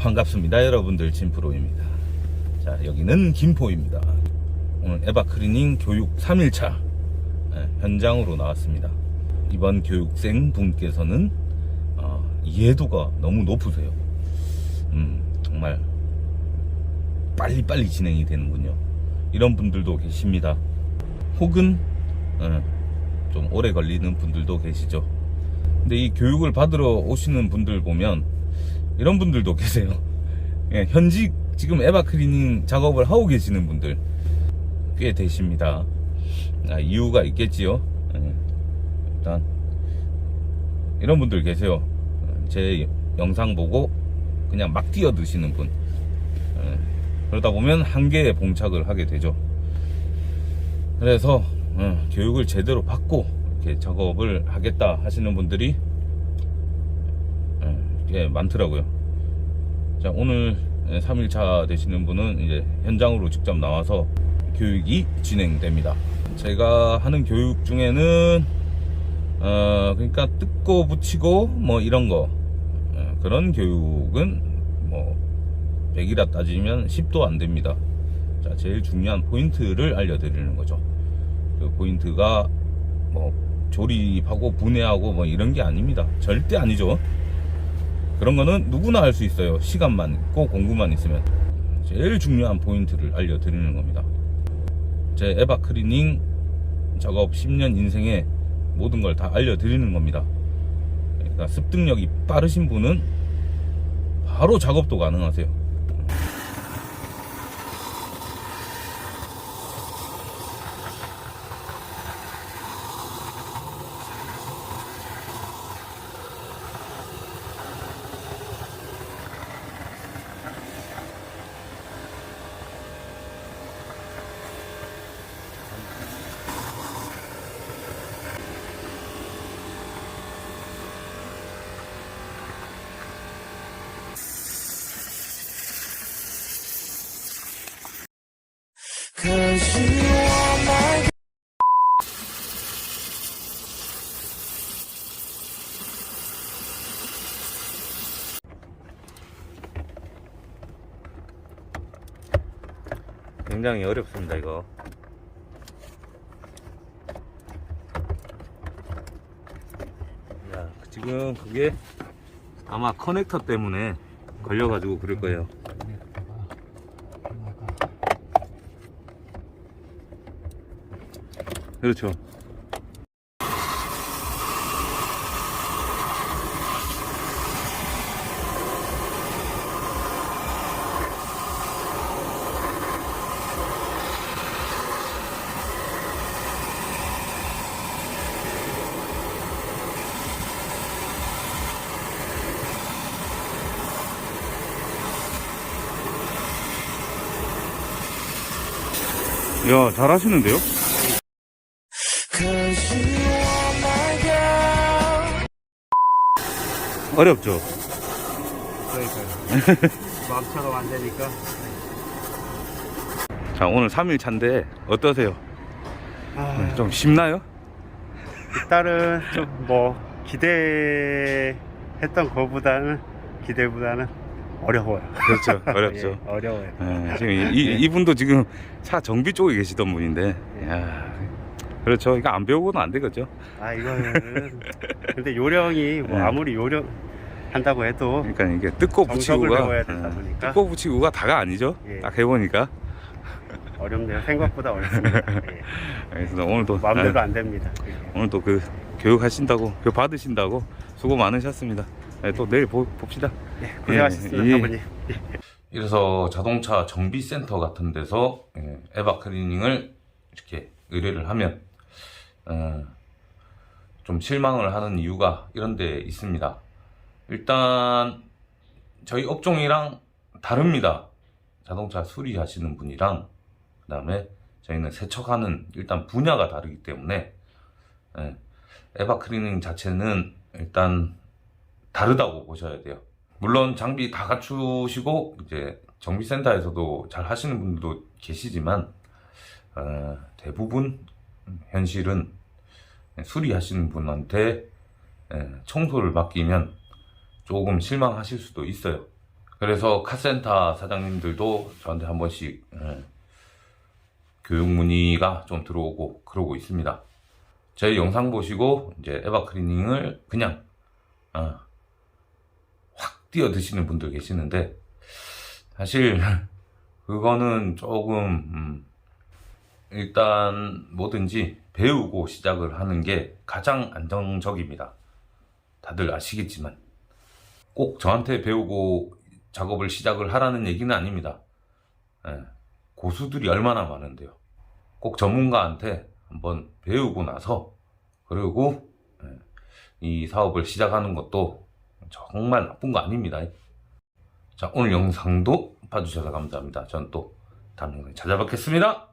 반갑습니다 여러분들. 진프로입니다. 자 여기는 김포입니다. 오늘 에바 클리닝 교육 3일차 현장으로 나왔습니다. 이번 교육생 분께서는 어, 이해도가 너무 높으세요. 음, 정말 빨리빨리 진행이 되는군요. 이런 분들도 계십니다. 혹은 어, 좀 오래 걸리는 분들도 계시죠. 근데 이 교육을 받으러 오시는 분들 보면 이런 분들도 계세요. 예, 현직 지금 에바 클리닝 작업을 하고 계시는 분들 꽤 되십니다. 아, 이유가 있겠지요. 예, 일단 이런 분들 계세요. 제 영상 보고 그냥 막 뛰어드시는 분. 예, 그러다 보면 한계에 봉착을 하게 되죠. 그래서 어, 교육을 제대로 받고 이렇게 작업을 하겠다 하시는 분들이 예, 많더라고요. 자, 오늘 3일차 되시는 분은 이제 현장으로 직접 나와서 교육이 진행됩니다. 제가 하는 교육 중에는, 어, 그러니까 뜯고 붙이고 뭐 이런 거, 어, 그런 교육은 뭐, 100이라 따지면 10도 안 됩니다. 자, 제일 중요한 포인트를 알려드리는 거죠. 그 포인트가 뭐, 조립하고 분해하고 뭐 이런 게 아닙니다. 절대 아니죠. 그런 거는 누구나 할 수 있어요. 시간만 있고 공부만 있으면. 제일 중요한 포인트를 알려드리는 겁니다. 제 에바 클리닝 작업 10년 인생에 모든 걸 다 알려드리는 겁니다. 그러니까 습득력이 빠르신 분은 바로 작업도 가능하세요. 굉장히 어렵습니다, 이거. 야, 지금 그게 아마 커넥터 때문에 걸려가지고 그럴 거예요. 그렇죠. 야, 잘하시는데요? 어렵죠? 그러니까요. 마음처럼 안 되니까. 자, 오늘 3일 차인데 어떠세요? 아, 좀 쉽나요? 일단은 좀 뭐 기대했던 것보다는 기대보다는 어려워요. 그렇죠. 어렵죠. 예, 어려워요. 예, 지금 이, 이 분도 지금 차 정비 쪽에 계시던 분인데, 야, 그렇죠. 이거 안 배우고는 안 되겠죠. 아 이거는 근데 요령이 뭐 네. 아무리 요령 한다고 해도 그러니까 이게 뜯고 붙이고가, 예. 뜯고 붙이고가 다가 아니죠. 예. 딱 해보니까. 어렵네요. 생각보다 어렵습니다. 예. 그래서 오늘도 마음대로 예, 안 됩니다. 그게. 오늘도 그 교육하신다고, 교육 받으신다고 수고 많으셨습니다. 예, 또 내일 보, 봅시다. 예, 고생하셨습니다, 예, 예. 사모님. 이래서 자동차 정비센터 같은 데서 예, 에바 클리닝을 이렇게 의뢰를 하면 어, 좀 실망을 하는 이유가 이런 데 있습니다. 일단 저희 업종이랑 다릅니다. 자동차 수리하시는 분이랑 그 다음에 저희는 세척하는 일단 분야가 다르기 때문에 예, 에바 클리닝 자체는 일단 다르다고 보셔야 돼요. 물론 장비 다 갖추시고 이제 정비센터에서도 잘 하시는 분들도 계시지만 어, 대부분 현실은 수리하시는 분한테 예, 청소를 맡기면 조금 실망하실 수도 있어요. 그래서 카센터 사장님들도 저한테 한 번씩 예, 교육 문의가 좀 들어오고 그러고 있습니다. 제 영상 보시고 이제 에바 클리닝을 그냥 아, 확 뛰어 드시는 분들 계시는데 사실 그거는 조금 음, 일단 뭐든지 배우고 시작을 하는 게 가장 안정적입니다. 다들 아시겠지만 꼭 저한테 배우고 작업을 시작을 하라는 얘기는 아닙니다. 예, 고수들이 얼마나 많은데요. 꼭 전문가한테 한번 배우고 나서 그리고 예, 이 사업을 시작하는 것도 정말 나쁜 거 아닙니다. 자 오늘 영상도 봐주셔서 감사합니다. 전또 다음 영상에 찾아뵙겠습니다.